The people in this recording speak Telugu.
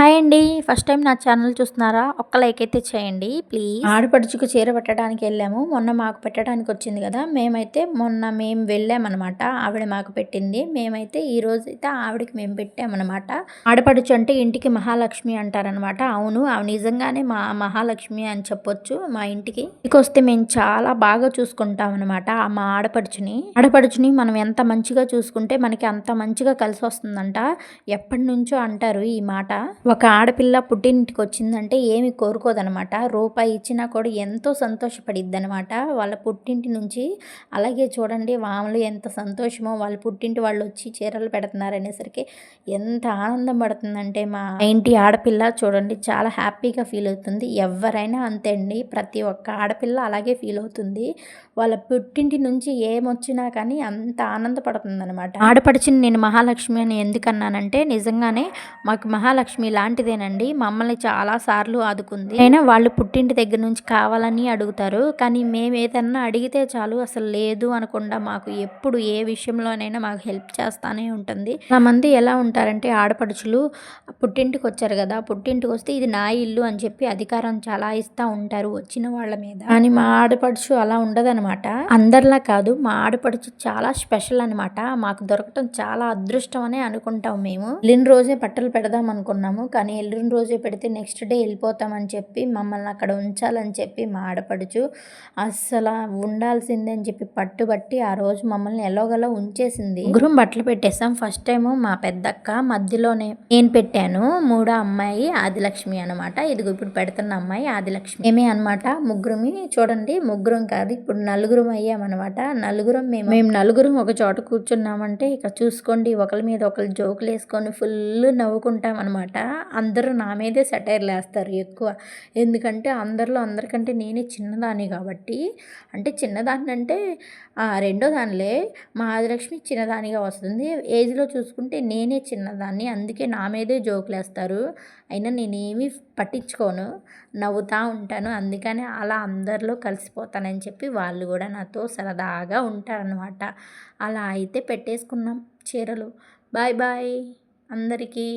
హాయ్ అండి. ఫస్ట్ టైం నా ఛానల్ చూస్తున్నారా? ఒక్క లైక్ అయితే చేయండి ప్లీజ్. ఆడపడుచుకు చీర పెట్టడానికి వెళ్ళాము. మొన్న మాకు పెట్టడానికి వచ్చింది కదా మేమైతే మొన్న మేము వెళ్ళామన్నమాట. ఆవిడ మాకు పెట్టింది. మేమైతే ఈ రోజు అయితే ఆవిడకి మేము పెట్టామన్నమాట. ఆడపడుచు అంటే ఇంటికి మహాలక్ష్మి అంటారనమాట అవును అవి నిజంగానే మా మహాలక్ష్మి అని చెప్పొచ్చు మా ఇంటికి. ఇంటికి వస్తే మేము చాలా బాగా చూసుకుంటాం అనమాట మా ఆడపడుచుని. ఆడపడుచుని మనం ఎంత మంచిగా చూసుకుంటే మనకి అంత మంచిగా కలిసి వస్తుందంట ఎప్పటి నుంచో అంటారు ఈ మాట. ఒక ఆడపిల్ల పుట్టింటికి వచ్చిందంటే ఏమి కోరుకోదనమాట. రూపాయి ఇచ్చినా కూడా ఎంతో సంతోషపడిద్ది అనమాట వాళ్ళ పుట్టింటి నుంచి అలాగే చూడండి వాములు ఎంత సంతోషమో వాళ్ళ పుట్టింటి వాళ్ళు వచ్చి చీరలు పెడుతున్నారు అనేసరికి ఎంత ఆనందం పడుతుందంటే మా ఇంటి ఆడపిల్ల చూడండి చాలా హ్యాపీగా ఫీల్ అవుతుంది. ఎవరైనా అంతే అండి ప్రతి ఒక్క ఆడపిల్ల అలాగే ఫీల్ అవుతుంది. వాళ్ళ పుట్టింటి నుంచి ఏమొచ్చినా కానీ అంత ఆనందపడుతుంది అనమాట ఆడపడిచిన నేను మహాలక్ష్మి అని ఎందుకన్నానంటే నిజంగానే మాకు మహాలక్ష్మి ఇలాంటిదేనండి. మమ్మల్ని చాలా సార్లు ఆదుకుంది. అయినా వాళ్ళు పుట్టింటి దగ్గర నుంచి కావాలని అడుగుతారు. కానీ మేము ఏదన్నా అడిగితే చాలు అసలు లేదు అనకుండా మాకు ఎప్పుడు ఏ విషయంలోనైనా మాకు హెల్ప్ చేస్తానే ఉంటుంది. మంది ఎలా ఉంటారంటే ఆడపడుచులు పుట్టింటికి వచ్చారు కదా పుట్టింటికి వస్తే ఇది నా ఇల్లు అని చెప్పి అధికారం చాలా ఇస్తూ ఉంటారు వచ్చిన వాళ్ళ మీద. కానీ మా ఆడపడుచు అలా ఉండదనమాట. అందరిలా కాదు మా ఆడపడుచు చాలా స్పెషల్ అనమాట. మాకు దొరకటం చాలా అదృష్టం అనే అనుకుంటాం మేము. వెళ్ళిన రోజే బట్టలు పెడదాం అనుకున్నాము. కానీ ఎల్లుండి రోజే పెడితే నెక్స్ట్ డే వెళ్ళిపోతామని చెప్పి మమ్మల్ని అక్కడ ఉంచాలని చెప్పి మా ఆడపడుచు అస్సలు ఉండాల్సిందే అని చెప్పి పట్టుబట్టి ఆ రోజు మమ్మల్ని ఎలాగోలా ఉంచేసింది. ముగ్గురం బట్టలు పెట్టేసాం ఫస్ట్ టైం మా పెద్దక్క మధ్యలోనే నేను పెట్టాను. మూడో అమ్మాయి ఆదిలక్ష్మి అనమాట ఇదిగో ఇప్పుడు పెడుతున్న అమ్మాయి ఆదిలక్ష్మి. ఏమే అనమాట ముగ్గురుమి చూడండి. ముగ్గురం కాదు. ఇప్పుడు నలుగురం అయ్యామన్నమాట నలుగురం మేము. మేము నలుగురం ఒక చోట కూర్చున్నామంటే ఇక చూసుకోండి. ఒకరి మీద ఒకరు జోకులు వేసుకొని ఫుల్ నవ్వుకుంటాం అనమాట అందరూ నా మీదే సెటైర్లు వేస్తారు ఎక్కువ. ఎందుకంటే అందరిలో అందరికంటే నేనే చిన్నదాన్ని కాబట్టి అంటే చిన్నదాన్ని అంటే రెండో దానిలే మహాలక్ష్మి చిన్నదానిగా వస్తుంది. ఏజ్లో చూసుకుంటే నేనే చిన్నదాన్ని అందుకే నా మీదే జోకులు వేస్తారు. అయినా నేనేమి పట్టించుకోను. నవ్వుతూ ఉంటాను. అందుకని అలా అందరిలో కలిసిపోతానని చెప్పి వాళ్ళు కూడా నాతో సరదాగా ఉంటారనమాట అలా అయితే పెట్టేసుకున్నాం చీరలు. బాయ్ బాయ్ అందరికీ.